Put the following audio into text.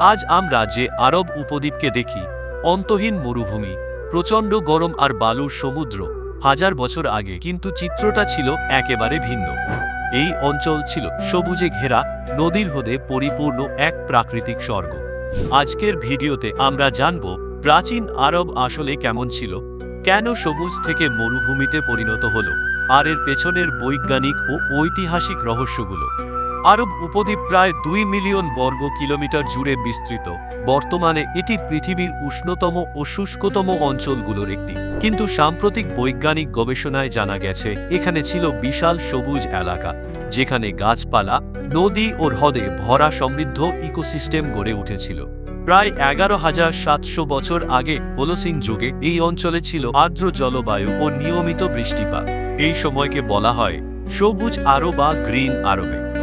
আজ আমরা যে আরব উপদ্বীপকে দেখি, অন্তহীন মরুভূমি, প্রচণ্ড গরম আর বালুর সমুদ্র, হাজার বছর আগে, কিন্তু চিত্রটা ছিল একেবারে ভিন্ন। এই অঞ্চল ছিল সবুজে ঘেরা, নদীর হ্রদে পরিপূর্ণ এক প্রাকৃতিক স্বর্গ। আজকের ভিডিওতে আমরা জানব প্রাচীন আরব আসলে কেমন ছিল, কেন সবুজ থেকে মরুভূমিতে পরিণত হলো, আর এর পেছনের বৈজ্ঞানিক ও ঐতিহাসিক রহস্যগুলো। আরব উপদ্বীপ প্রায় দুই মিলিয়ন বর্গ কিলোমিটার জুড়ে বিস্তৃত। বর্তমানে এটি পৃথিবীর উষ্ণতম ও শুষ্কতম অঞ্চলগুলোর একটি। কিন্তু সাম্প্রতিক বৈজ্ঞানিক গবেষণায় জানা গেছে, এখানে ছিল বিশাল সবুজ এলাকা, যেখানে গাছপালা, নদী ও হ্রদে ভরা সমৃদ্ধ ইকোসিস্টেম গড়ে উঠেছিল। প্রায় এগারো হাজার সাতশো বছর আগে হোলোসিন যুগে এই অঞ্চলে ছিল আর্দ্র জলবায়ু ও নিয়মিত বৃষ্টিপাত। এই সময়কে বলা হয় সবুজ আরব বা গ্রিন আরবে।